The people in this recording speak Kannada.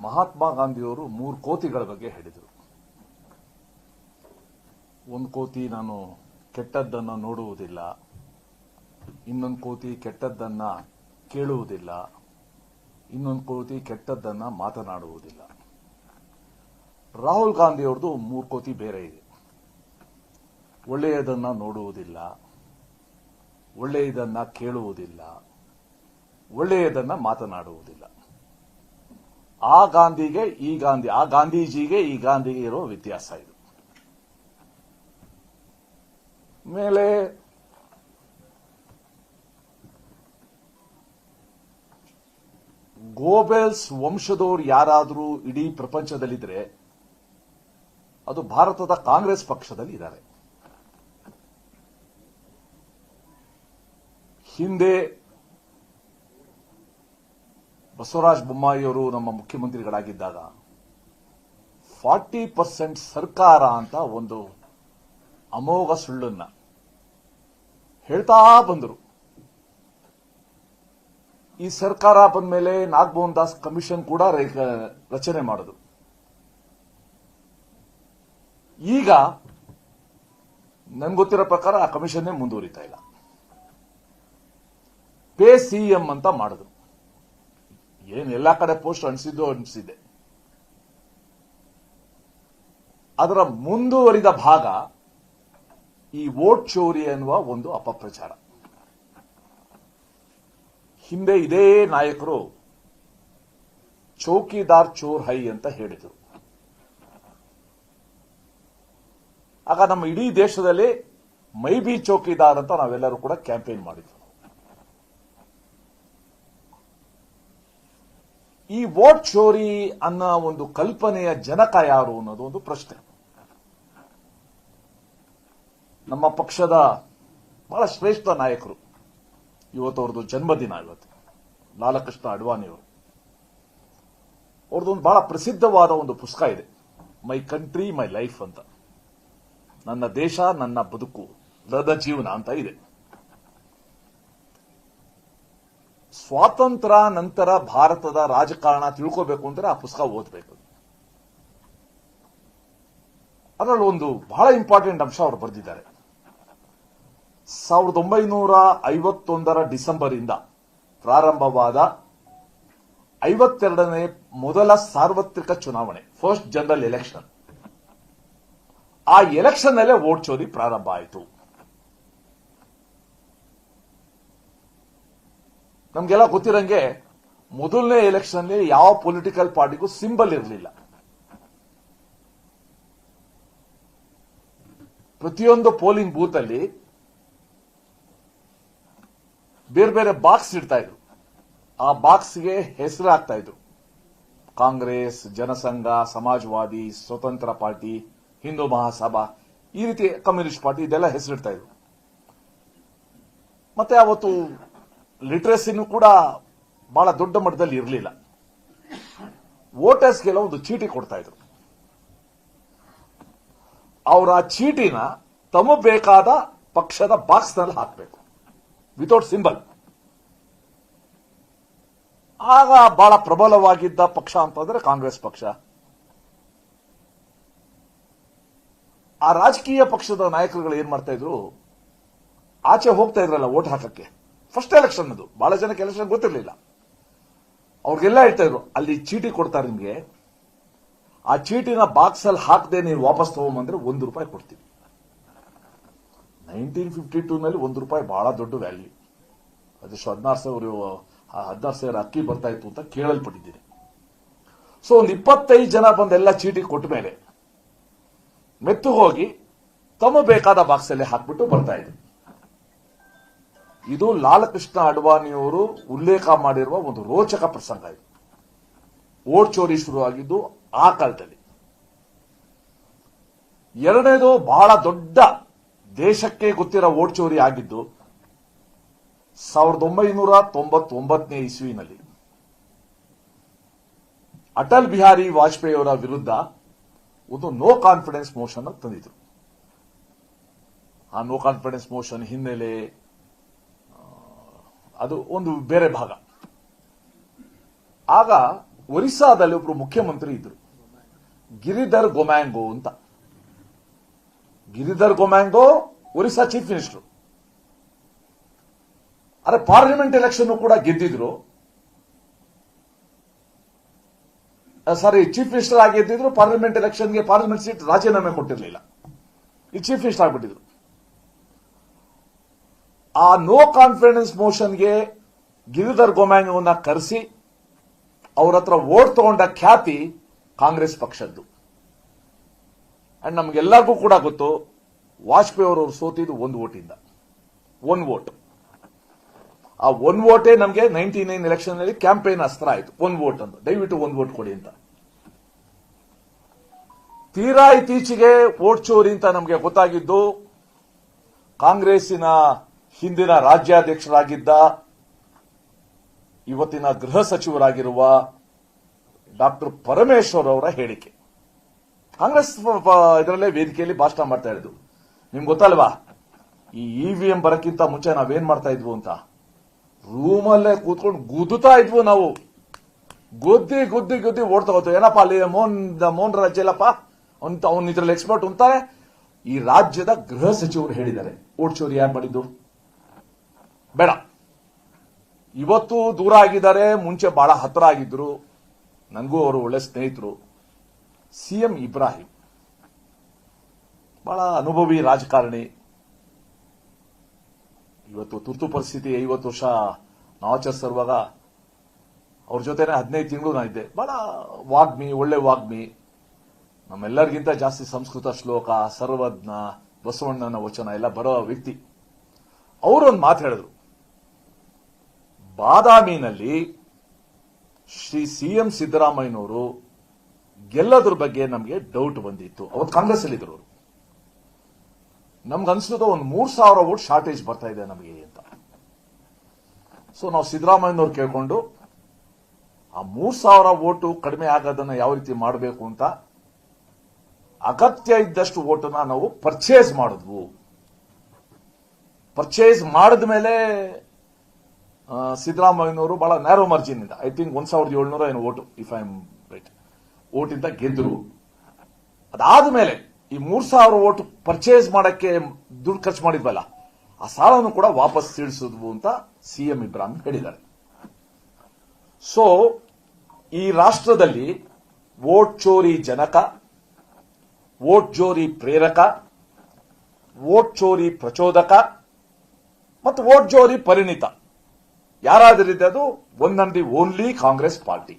ಮಹಾತ್ಮ ಗಾಂಧಿಯವರು ಮೂರು ಕೋತಿಗಳ ಬಗ್ಗೆ ಹೇಳಿದರು. ಒಂದು ಕೋತಿ ನಾನು ಕೆಟ್ಟದ್ದನ್ನು ನೋಡುವುದಿಲ್ಲ, ಇನ್ನೊಂದು ಕೋತಿ ಕೆಟ್ಟದ್ದನ್ನ ಕೇಳುವುದಿಲ್ಲ, ಇನ್ನೊಂದು ಕೋತಿ ಕೆಟ್ಟದ್ದನ್ನ ಮಾತನಾಡುವುದಿಲ್ಲ. ರಾಹುಲ್ ಗಾಂಧಿಯವ್ರದ್ದು ಮೂರು ಕೋತಿ ಬೇರೆ ಇದೆ. ಒಳ್ಳೆಯದನ್ನ ನೋಡುವುದಿಲ್ಲ, ಒಳ್ಳೆಯದನ್ನ ಕೇಳುವುದಿಲ್ಲ, ಒಳ್ಳೆಯದನ್ನ ಮಾತನಾಡುವುದಿಲ್ಲ. ಆ ಗಾಂಧಿಗೆ ಈ ಗಾಂಧಿ, ಆ ಗಾಂಧೀಜಿಗೆ ಈ ಗಾಂಧಿಗೆ ಇರೋ ವ್ಯತ್ಯಾಸ ಇದು. ಮೇಲೆ ಗೋಬೆಲ್ಸ್ ವಂಶದವ್ರು ಯಾರಾದರೂ ಇಡೀ ಪ್ರಪಂಚದಲ್ಲಿದ್ರೆ ಅದು ಭಾರತದ ಕಾಂಗ್ರೆಸ್ ಪಕ್ಷದಲ್ಲಿ ಇದ್ದಾರೆ. ಹಿಂದೆ ಬಸವರಾಜ ಬೊಮ್ಮಾಯಿಯವರು ನಮ್ಮ ಮುಖ್ಯಮಂತ್ರಿಗಳಾಗಿದ್ದಾಗ ಫಾರ್ಟಿ ಪರ್ಸೆಂಟ್ ಸರ್ಕಾರ ಅಂತ ಒಂದು ಅಮೋಘ ಸುಳ್ಳನ್ನ ಹೇಳ್ತಾ ಬಂದರು. ಈ ಸರ್ಕಾರ ಬಂದ ಮೇಲೆ ನಾಗಮೋಹನ್ ದಾಸ್ ಕಮಿಷನ್ ಕೂಡ ರಚನೆ ಮಾಡುದು ಈಗ ನನ್ಗೆ ಗೊತ್ತಿರೋ ಪ್ರಕಾರ ಆ ಕಮಿಷನ್ನೇ ಮುಂದುವರಿತಾ ಇಲ್ಲ. ಪೇ ಸಿಎಂ ಅಂತ ಮಾಡಿದ್ರು. ಏನ್ ಎಲ್ಲ ಕಡೆ ಪೋಸ್ಟ್ ಅನಿಸಿದ್ದು ಅನಿಸಿದೆ. ಅದರ ಮುಂದುವರಿದ ಭಾಗ ಈ ವೋಟ್ ಚೋರಿ ಎನ್ನುವ ಒಂದು ಅಪಪ್ರಚಾರ. ಹಿಂದೆ ಇದೇ ನಾಯಕರು ಚೌಕಿದಾರ್ ಚೋರ್ ಹೈ ಅಂತ ಹೇಳಿದರು. ಆಗ ನಮ್ಮ ಇಡೀ ದೇಶದಲ್ಲಿ ಮೈ ಬಿ ಚೌಕಿದಾರ್ ಅಂತ ನಾವೆಲ್ಲರೂ ಕೂಡ ಕ್ಯಾಂಪೇನ್ ಮಾಡಿದ್ವಿ. ಈ ವೋಟ್ ಚೋರಿ ಅನ್ನೋ ಒಂದು ಕಲ್ಪನೆಯ ಜನಕ ಯಾರು ಅನ್ನೋದು ಒಂದು ಪ್ರಶ್ನೆ. ನಮ್ಮ ಪಕ್ಷದ ಬಹಳ ಶ್ರೇಷ್ಠ ನಾಯಕರು. ಇವತ್ತು ಅವ್ರದ್ದು ಜನ್ಮದಿನ ಇವತ್ತು. ಲಾಲಕೃಷ್ಣ ಅಡ್ವಾಣಿಯವರು. ಅವ್ರದ್ದೊಂದು ಬಹಳ ಪ್ರಸಿದ್ಧವಾದ ಒಂದು ಪುಸ್ತಕ ಇದೆ. ಮೈ ಕಂಟ್ರಿ, ಮೈ ಲೈಫ್ ಅಂತ. ನನ್ನ ದೇಶ, ನನ್ನ ಬದುಕು ಲದ ಜೀವನ ಅಂತ ಇದೆ. ಸ್ವಾತಂತ್ರ್ಯ ನಂತರ ಭಾರತದ ರಾಜಕಾರಣ ತಿಳ್ಕೋಬೇಕು ಅಂದ್ರೆ ಆ ಪುಸ್ತಕ ಓದಬೇಕು. ಅದರಲ್ಲಿ ಒಂದು ಬಹಳ ಇಂಪಾರ್ಟೆಂಟ್ ಅಂಶ ಅವರು ಬರೆದಿದ್ದಾರೆ. ಸಾವಿರದ ಒಂಬೈನೂರ ಐವತ್ತೊಂದರ ಡಿಸೆಂಬರ್ ಇಂದ ಪ್ರಾರಂಭವಾದ ಐವತ್ತೆರಡನೇ ಮೊದಲ ಸಾರ್ವತ್ರಿಕ ಚುನಾವಣೆ ಫಸ್ಟ್ ಜನರಲ್ ಎಲೆಕ್ಷನ್ ಆ ಎಲೆಕ್ಷನ್ ನಲ್ಲೇ ವೋಟ್ ಚೋರಿ ಪ್ರಾರಂಭ ಆಯಿತು. ನಮ್ಗೆಲ್ಲ ಗೊತ್ತಿರಂಗೆ ಮೊದಲನೇ ಎಲೆಕ್ಷನ್ ಯಾವ ಪೊಲಿಟಿಕಲ್ ಪಾರ್ಟಿಗೂ ಸಿಂಬಲ್ ಇರಲಿಲ್ಲ. ಪ್ರತಿಯೊಂದು ಪೋಲಿಂಗ್ ಬೂತ್ ಅಲ್ಲಿ ಬೇರೆ ಬೇರೆ ಬಾಕ್ಸ್ ಇಡ್ತಾ ಇದ್ರು. ಆ ಬಾಕ್ಸ್ಗೆ ಹೆಸರು ಹಾಕ್ತಾ ಇದ್ರು. ಕಾಂಗ್ರೆಸ್, ಜನಸಂಘ, ಸಮಾಜವಾದಿ, ಸ್ವತಂತ್ರ ಪಾರ್ಟಿ, ಹಿಂದೂ ಮಹಾಸಭಾ, ಈ ರೀತಿ ಕಮ್ಯುನಿಸ್ಟ್ ಪಾರ್ಟಿ ಇದೆಲ್ಲ ಹೆಸರಿಡ್ತಾ ಇದ್ರು. ಮತ್ತೆ ಅವತ್ತು ಲಿಟ್ರಸಿನೂ ಕೂಡ ಬಹಳ ದೊಡ್ಡ ಮಟ್ಟದಲ್ಲಿ ಇರಲಿಲ್ಲ. ವೋಟರ್ಸ್ಗೆಲ್ಲ ಒಂದು ಚೀಟಿ ಕೊಡ್ತಾ ಇದ್ರು. ಅವರ ಚೀಟಿನ ತಮಗೆ ಬೇಕಾದ ಪಕ್ಷದ ಬಾಕ್ಸ್ನಲ್ಲಿ ಹಾಕಬೇಕು. ವಿತೌಟ್ ಸಿಂಬಲ್ ಆಗ ಬಹಳ ಪ್ರಬಲವಾಗಿದ್ದ ಪಕ್ಷ ಅಂತಂದ್ರೆ ಕಾಂಗ್ರೆಸ್ ಪಕ್ಷ. ಆ ರಾಜಕೀಯ ಪಕ್ಷದ ನಾಯಕರುಗಳು ಏನ್ ಮಾಡ್ತಾ ಇದ್ರು? ಆಚೆ ಹೋಗ್ತಾ ಇದ್ರಲ್ಲ ವೋಟ್ ಹಾಕಕ್ಕೆ. ಫಸ್ಟ್ ಎಲೆಕ್ಷನ್ ಅದು. ಬಹಳ ಜನಕ್ಕೆ ಎಲೆಕ್ಷನ್ ಗೊತ್ತಿರಲಿಲ್ಲ. ಅವ್ರಿಗೆಲ್ಲ ಹೇಳ್ತಾ ಇದ್ರು, ಅಲ್ಲಿ ಚೀಟಿ ಕೊಡ್ತಾರೆ ನಿಮಗೆ. ಆ ಚೀಟಿನ ಬಾಕ್ಸ್ ಅಲ್ಲಿ ಹಾಕದೆ ನೀವು ವಾಪಸ್ ತಗೊಂಬಂದ್ರೆ ಒಂದು ರೂಪಾಯಿ ಕೊಡ್ತೀವಿ ನೈನ್ಟೀನ್ ಫಿಫ್ಟಿ ಟೂ ನಲ್ಲಿ ಒಂದು ರೂಪಾಯಿ ಬಹಳ ದೊಡ್ಡ ವ್ಯಾಲ್ಯೂ ಅದೆಷ್ಟು ಹದಿನಾರು ಸಾವಿರ ಹದಿನಾರು ಸಾವಿರ ಅಕ್ಕಿ ಬರ್ತಾ ಇತ್ತು ಅಂತ ಕೇಳಲ್ಪಟ್ಟಿದ್ದೀನಿ. ಸೊ ಒಂದು ಇಪ್ಪತ್ತೈದು ಜನ ಬಂದೆಲ್ಲ ಚೀಟಿ ಕೊಟ್ಟ ಮೇಲೆ, ಮೆತ್ತು ಹೋಗಿ ತಮ್ಮ ಬೇಕಾದ ಬಾಕ್ಸ್ ಅಲ್ಲಿ ಹಾಕ್ಬಿಟ್ಟು ಬರ್ತಾ ಇದ್ರು. ಇದು ಲಾಲಕೃಷ್ಣ ಅಡ್ವಾಣಿಯವರು ಉಲ್ಲೇಖ ಮಾಡಿರುವ ಒಂದು ರೋಚಕ ಪ್ರಸಂಗ ಇದು. ಓಟ್ ಚೋರಿ ಶುರುವಾಗಿದ್ದು ಆ ಕಾಲದಲ್ಲಿ. ಎರಡನೇದು ಬಹಳ ದೊಡ್ಡ ದೇಶಕ್ಕೆ ಗೊತ್ತಿರೋ ಓಟ್ ಚೋರಿ ಆಗಿದ್ದು ಸಾವಿರದ ಒಂಬೈನೂರ ತೊಂಬತ್ತೊಂಬತ್ತನೇ ಇಸ್ವಿನಲ್ಲಿ. ಅಟಲ್ ಬಿಹಾರಿ ವಾಜಪೇಯಿ ಅವರ ವಿರುದ್ಧ ಒಂದು ನೋ ಕಾನ್ಫಿಡೆನ್ಸ್ ಮೋಷನ್ ತಂದಿದ್ರು. ಆ ನೋ ಕಾನ್ಫಿಡೆನ್ಸ್ ಮೋಷನ್ ಹಿನ್ನೆಲೆ ಅದು ಒಂದು ಬೇರೆ ಭಾಗ. ಆಗ ಒರಿಸ್ಸಾದಲ್ಲಿ ಒಬ್ರು ಮುಖ್ಯಮಂತ್ರಿ ಇದ್ರು. ಗಿರಿಧರ್ ಗೊಮ್ಯಾಂಗೋ ಅಂತ. Giridhar Gamang Orissa chief minister. ಅರೆ ಪಾರ್ಲಿಮೆಂಟ್ ಎಲೆಕ್ಷನ್ ಕೂಡ ಗೆದ್ದಿದ್ರು. ಸಾರಿ, ಚೀಫ್ ಮಿನಿಸ್ಟರ್ ಆಗಿ ಗೆದ್ದಿದ್ರು, ಪಾರ್ಲಿಮೆಂಟ್ ಎಲೆಕ್ಷನ್ಗೆ ಪಾರ್ಲಿಮೆಂಟ್ ಸೀಟ್ ರಾಜೀನಾಮೆ ಕೊಟ್ಟಿರಲಿಲ್ಲ. ಈ ಚೀಫ್ ಮಿನಿಸ್ಟರ್ ಆಗ್ಬಿಟ್ಟಿದ್ರು. ಆ ನೋ ಕಾನ್ಫಿಡೆನ್ಸ್ ಮೋಷನ್ಗೆ ಗಿರಿಧರ್ ಗೊಮ್ಯಾಂಗವನ್ನ ಕರೆಸಿ, ಅವರ ಹತ್ರ ವೋಟ್ ತಗೊಂಡ ಖ್ಯಾತಿ ಕಾಂಗ್ರೆಸ್ ಪಕ್ಷದ್ದು. ಅಂಡ್ ನಮಗೆಲ್ಲರಿಗೂ ಕೂಡ ಗೊತ್ತು ವಾಜಪೇಯಿ ಅವರು ಸೋತಿದ್ದು ಒಂದು ವೋಟಿಂದ. ಒನ್ ವೋಟ್ ಆ ಒನ್ ವೋಟೇ ನಮಗೆ ನೈಂಟಿ ನೈನ್ ಎಲೆಕ್ಷನ್ನಲ್ಲಿ ಕ್ಯಾಂಪೇನ್ ಅಸ್ತ್ರ ಆಯಿತು. ಒನ್ ವೋಟ್ ಅಂತ. ದಯವಿಟ್ಟು ಒಂದು ವೋಟ್ ಕೊಡಿ ಅಂತ. ತೀರಾ ಇತ್ತೀಚೆಗೆ ವೋಟ್ ಚೋರಿ ಅಂತ ನಮಗೆ ಗೊತ್ತಾಗಿದ್ದು, ಕಾಂಗ್ರೆಸ್ಸಿನ ಹಿಂದಿನ ರಾಜ್ಯಾಧ್ಯಕ್ಷರಾಗಿದ್ದ ಇವತ್ತಿನ ಗೃಹ ಸಚಿವರಾಗಿರುವ ಡಾಕ್ಟರ್ ಪರಮೇಶ್ವರ್ ಅವರ ಹೇಳಿಕೆ. ಕಾಂಗ್ರೆಸ್ ಇದರಲ್ಲೇ ವೇದಿಕೆಯಲ್ಲಿ ಭಾಷಣ ಮಾಡ್ತಾ ಇರೋದು. ನಿಮ್ಗೆ ಗೊತ್ತಲ್ವಾ? ಈ ಇವಿಎಂ ಬರಕ್ಕಿಂತ ಮುಂಚೆ ನಾವೇನ್ ಮಾಡ್ತಾ ಇದ್ವು ಅಂತ? ರೂಮಲ್ಲೇ ಕೂತ್ಕೊಂಡು ಗುದ್ದುತ್ತಾ ಇದ್ವು ನಾವು. ಗುದ್ದಿ ಗುದ್ದಿ ಗುದ್ದಿ ಓಡ್ತಾ ಏನಪ್ಪ ಅಲ್ಲಿ ಮೋಹನ್ ಮೋಹನ್ ರಾಜ್ ಇಲ್ಲಪ್ಪ? ಅಂತ ಅವ್ನ ಇದ್ರಲ್ಲಿ ಎಕ್ಸ್ಪರ್ಟ್ ಅಂತಾರೆ ಈ ರಾಜ್ಯದ ಗೃಹ ಸಚಿವರು ಹೇಳಿದ್ದಾರೆ. ಓಟ್ ಚೋರಿ ಯಾರು ಮಾಡಿದ್ದು? ಬೇಡ. ಇವತ್ತು ದೂರ ಆಗಿದ್ದಾರೆ, ಮುಂಚೆ ಬಹಳ ಹತ್ರ ಆಗಿದ್ರು. ನನಗೂ ಅವರು ಒಳ್ಳೆ ಸ್ನೇಹಿತರು. ಸಿಎಂ ಇಬ್ರಾಹಿಂ. ಬಹಳ ಅನುಭವಿ ರಾಜಕಾರಣಿ. ಇವತ್ತು ತುರ್ತು ಪರಿಸ್ಥಿತಿ, ಐವತ್ತು ವರ್ಷ ನಾವು ಆಚರಿಸಿರುವಾಗ ಅವ್ರ ಜೊತೆನೆ ಹದಿನೈದು ತಿಂಗಳು ಇದ್ದೆ. ಬಹಳ ವಾಗ್ಮಿ, ಒಳ್ಳೆ ವಾಗ್ಮಿ. ನಮ್ಮೆಲ್ಲರಿಗಿಂತ ಜಾಸ್ತಿ ಸಂಸ್ಕೃತ ಶ್ಲೋಕ, ಸರ್ವಜ್ಞ, ಬಸವಣ್ಣನ ವಚನ ಎಲ್ಲ ಬರೋ ವ್ಯಕ್ತಿ. ಅವರೊಂದು ಮಾತು ಹೇಳಿದ್ರು. ಬಾದಾಮಿನಲ್ಲಿ ಶ್ರೀ ಸಿಎಂ ಸಿದ್ದರಾಮಯ್ಯನವರು ಗೆಲ್ಲದ್ರ ಬಗ್ಗೆ ನಮಗೆ ಡೌಟ್ ಬಂದಿತ್ತು. ಅವತ್ತು ಕಾಂಗ್ರೆಸ್ ಅಲ್ಲಿ ಇದ್ರು ನಮ್ಗೆ ಅನ್ಸುತ್ತೆ ಒಂದು ಮೂರ್ ಸಾವಿರ ವೋಟ್ ಶಾರ್ಟೇಜ್ ಬರ್ತಾ ಇದೆ ನಮಗೆ ಅಂತ. ಸೊ ನಾವು ಸಿದ್ದರಾಮಯ್ಯನವ್ರು ಕೇಳ್ಕೊಂಡು, ಆ ಮೂರ್ ಸಾವಿರ ಓಟು ಕಡಿಮೆ ಆಗೋದನ್ನ ಯಾವ ರೀತಿ ಮಾಡಬೇಕು ಅಂತ ಅಗತ್ಯ ಇದ್ದಷ್ಟು ಓಟನ್ನ ನಾವು ಪರ್ಚೇಸ್ ಮಾಡಿದ್ವು. ಪರ್ಚೇಸ್ ಮಾಡಿದ ಮೇಲೆ ಸಿದ್ದರಾಮಯ್ಯನವರು ಬಹಳ ನ್ಯಾರೋ ಮಾರ್ಜಿನ್ ಇಂದ ಐ ಥಿಂಕ್ ಒಂದ್ ಸಾವಿರದ ಏಳ್ನೂರ ಏನು vote if I'm right ಓಟಿಂದ ಗೆದ್ರು ಅದಾದ್ಮೇಲೆ ಈ ಮೂರ್ ಸಾವಿರ ಓಟ್ ಪರ್ಚೇಸ್ ಮಾಡಕ್ಕೆ ದುಡ್ಡು ಖರ್ಚು ಮಾಡಿದ್ವಲ್ಲ, ಆ ಸಾಲವನ್ನು ಕೂಡ ವಾಪಸ್ ತಿಳಿಸಿದ್ವು ಅಂತ ಸಿ ಎಂ ಇಬ್ರಾಹಿಂ ಹೇಳಿದ್ದಾರೆ. ಸೊ ಈ ರಾಷ್ಟ್ರದಲ್ಲಿ ವೋಟ್ ಚೋರಿ ಜನಕ, ವೋಟ್ ಚೋರಿ ಪ್ರೇರಕ, ವೋಟ್ ಚೋರಿ ಪ್ರಚೋದಕ, ಮತ್ತು ವೋಟ್ ಜೋರಿ ಪರಿಣಿತ. ಯಾರಾದರಿದೆ ಅದು one the only Congress party.